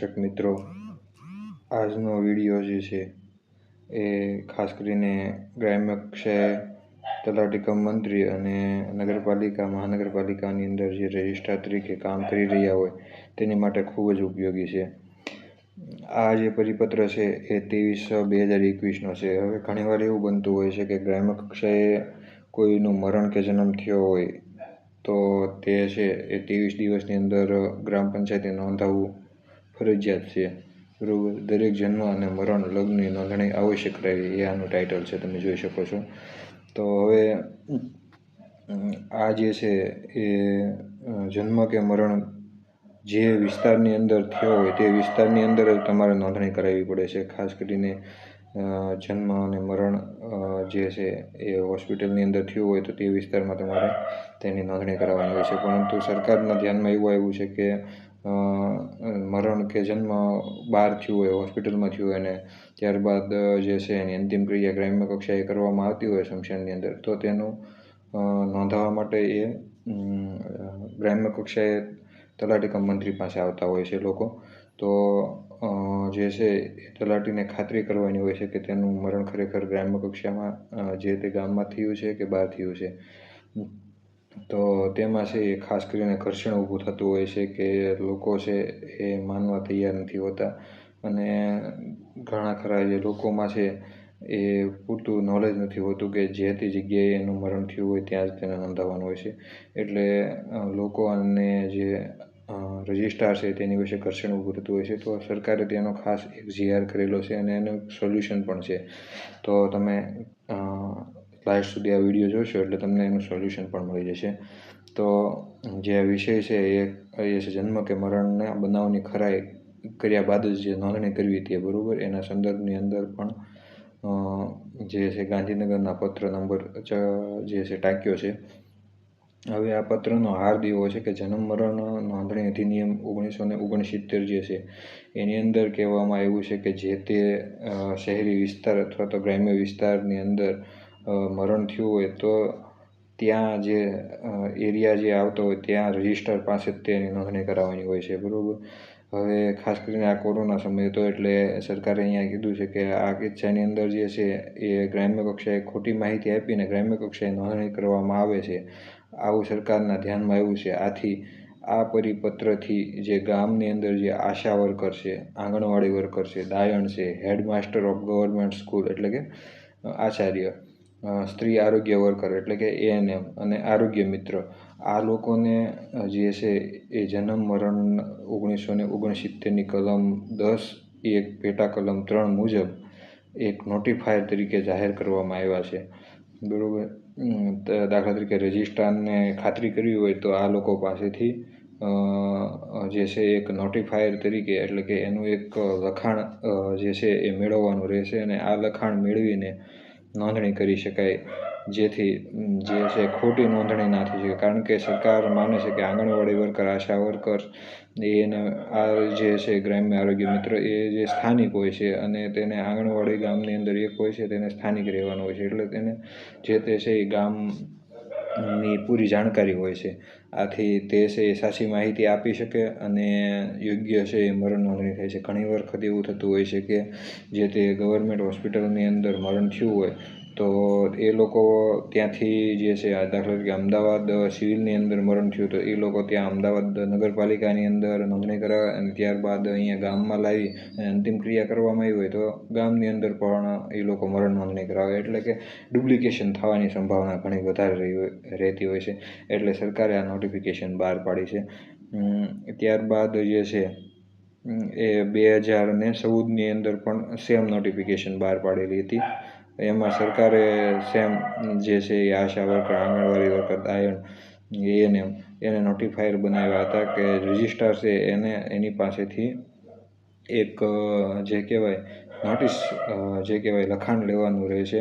દર્શક મિત્રો, આજનો વીડિયો જે છે એ ખાસ કરીને ગ્રામ્ય કક્ષાએ તલાટી કમ મંત્રી અને નગરપાલિકા, મહાનગરપાલિકાની અંદર જે રજિસ્ટ્રાર તરીકે કામ કરી રહ્યા હોય તેની માટે ખૂબ જ ઉપયોગી છે. આ જે પરિપત્ર છે એ ત્રેવીસ બે હજાર એકવીસનો છે. હવે ઘણીવાર એવું બનતું હોય છે કે ગ્રામ્ય કક્ષાએ કોઈનું મરણ કે જન્મ થયો હોય તો તે છે એ ત્રેવીસ દિવસની અંદર ગ્રામ પંચાયતે નોંધાવવું ફરજિયાત છે. બરાબર દરેક જન્મ અને મરણ લગ્નની નોંધણી આવશ્યક રહેવી એ આનું ટાઇટલ છે, તમે જોઈ શકો છો. તો હવે, આ જે છે એ, જન્મ કે મરણ જે વિસ્તારની અંદર થયો હોય તે વિસ્તારની અંદર જ તમારે નોંધણી કરાવવી પડે છે. ખાસ કરીને જન્મ અને મરણ જે છે એ હોસ્પિટલની અંદર થયું હોય તો તે વિસ્તારમાં તમારે તેની નોંધણી કરાવવાની હોય છે. પરંતુ સરકારના ધ્યાનમાં એવું આવ્યું છે કે મરણ કે જન્મ બહાર થયું હોય, હોસ્પિટલમાં થયું હોય અને ત્યારબાદ જે છે એની અંતિમ ક્રિયા ગ્રામ્ય કક્ષાએ કરવામાં આવતી હોય શમશાનની અંદર, તો તેનું નોંધાવવા માટે એ ગ્રામ્ય કક્ષાએ તલાટી કમ મંત્રી પાસે આવતા હોય છે લોકો. તો જે છે એ તલાટીને ખાતરી કરવાની હોય છે કે તેનું મરણ ખરેખર ગ્રામ્ય કક્ષામાં જે તે ગામમાં થયું છે કે બહાર થયું છે. તો તેમાં છે ખાસ કરીને ઘર્ષણ ઊભું થતું હોય છે કે લોકો છે એ માનવા તૈયાર નથી હોતા. અને ઘણા ખરા જે લોકોમાં છે એ પૂરતું નોલેજ નથી હોતું કે જે તે જગ્યાએ એનું મરણ થયું હોય ત્યાં જ તેને નોંધાવવાનું હોય છે. એટલે લોકો અને જે રજિસ્ટ્રાર છે તેની વિશે ઘર્ષણ ઊભું થતું હોય છે. તો સરકારે તેનો ખાસ એક જીઆર કરેલો છે અને એનું સોલ્યુશન પણ છે. તો તમે લાસ્ટ સુધી આ વીડિયો જોશો એટલે તમને એનું સોલ્યુશન પણ મળી જશે. તો જે વિષય છે એ એ છે જન્મ કે મરણના બનાવની ખરાઈ કર્યા બાદ જ જે નોંધણી કરવી હતી બરાબર. એના સંદર્ભની અંદર પણ જે છે ગાંધીનગરના પત્ર નંબર જે છે ટાંક્યો છે. હવે આ પત્રનો હાર્દ એવો છે કે જન્મ મરણ નોંધણી અધિનિયમ ઓગણીસો ને ઓગણસિત્તેર જે છે એની અંદર કહેવામાં આવ્યું છે કે જે તે શહેરી વિસ્તાર અથવા તો ગ્રામ્ય વિસ્તારની અંદર મરણ થયું હોય તો ત્યાં જે એરિયા જે આવતો હોય ત્યાં રજિસ્ટર પાસે તેની નોંધણી કરાવવાની હોય છે, બરાબર? હવે ખાસ કરીને આ કોરોના સમય હતો એટલે સરકારે અહીંયા કીધું છે કે આ કિસ્સાની અંદર જે છે એ ગ્રામ્ય કક્ષાએ ખોટી માહિતી આપીને ગ્રામ્ય કક્ષાએ નોંધણી કરવામાં આવે છે. આવું સરકારના ધ્યાનમાં આવ્યું છે. આથી આ પરિપત્રથી જે ગામની અંદર જે આશા વર્કર છે, આંગણવાડી વર્કર છે, દાયણ છે, હેડમાસ્ટર ઓફ ગવર્મેન્ટ સ્કૂલ એટલે કે આચાર્ય સ્ત્રી આરોગ્ય વર્કર એટલે કે એએનએમ અને આરોગ્ય મિત્ર. આ લોકોને જે છે એ જન્મ, મરણ ઓગણીસો ને ઓગણસિત્તેરની કલમ દસ, એક પેટા કલમ ત્રણ મુજબ એક નોટિફાયર તરીકે જાહેર કરવામાં આવ્યા છે. બરાબર? દાખલા તરીકે રજિસ્ટ્રારને ખાતરી કરવી હોય તો આ લોકો પાસેથી જે છે એક નોટિફાયર તરીકે, એટલે કે એનું એક લખાણ જે છે એ મેળવવાનું રહેશે અને આ લખાણ મેળવીને નોંધણી કરી શકાય, જેથી જે છે ખોટી નોંધણી ના થઈ શકે. કારણ કે સરકાર માને છે કે આંગણવાડી વર્કર, આશા વર્કર એને, આ જે છે ગ્રામ્ય આરોગ્ય મિત્ર, એ જે સ્થાનિક હોય છે અને તેને આંગણવાડી ગામની અંદર એક હોય છે, તેને સ્થાનિક રહેવાનું હોય છે. એટલે તેને જે તે છે એ ગામની પૂરી જાણકારી હોય છે. આથી તે છે એ સાચી માહિતી આપી શકે અને યોગ્ય છે એ મરણ નોંધણી થાય છે. ઘણી વખત એવું થતું હોય છે કે જે તે ગવર્મેન્ટ હોસ્પિટલની અંદર મરણ થયું હોય તો એ લોકો ત્યાંથી જે છે દાખલા તરીકે અમદાવાદ સિવિલની અંદર મરણ થયું તો એ લોકો ત્યાં અમદાવાદ નગરપાલિકાની અંદર નોંધણી કરાવે અને ત્યારબાદ અહીંયા ગામમાં લાવી અંતિમ ક્રિયા કરવામાં આવી હોય તો ગામની અંદર પણ એ લોકો મરણ નોંધણી કરાવે. એટલે કે ડુપ્લિકેશન થવાની સંભાવના ઘણી વધારે રહી રહેતી હોય છે. એટલે સરકારે આ નોટિફિકેશન બહાર પાડી છે. ત્યારબાદ જે છે એ બે હજાર ને ચૌદની અંદર પણ સેમ નોટિફિકેશન બહાર પાડેલી હતી. એમાં સરકારે સેમ જે છે એ આશા વર્કર, આંગણવાડી વર્કર દાયણ એએનએમ એને નોટિફાયર બનાવ્યા હતા કે રજિસ્ટ્રાર છે એને, એની પાસેથી એક જે કહેવાય નોટિસ જે કહેવાય લખાણ લેવાનું રહે છે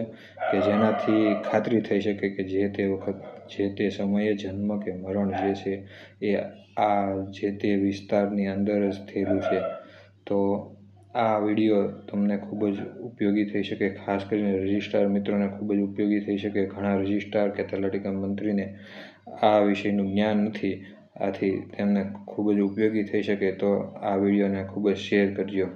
કે જેનાથી ખાતરી થઈ શકે કે જે તે વખત, જે તે સમયે જન્મ કે મરણ જે છે એ આ, જે તે વિસ્તારની અંદર જ થયેલું છે. તો આ વીડિયો તમને ખૂબ જ ઉપયોગી થઈ શકે, ખાસ કરીને રજિસ્ટ્રાર મિત્રોને ખૂબ જ ઉપયોગી થઈ શકે. ઘણા રજિસ્ટ્રાર કે તલાટીકા મંત્રીને આ વિષયનું જ્ઞાન નથી, આથી તેમને ખૂબ જ ઉપયોગી થઈ શકે. તો આ વિડીયોને ખૂબ જ શેર કરજો.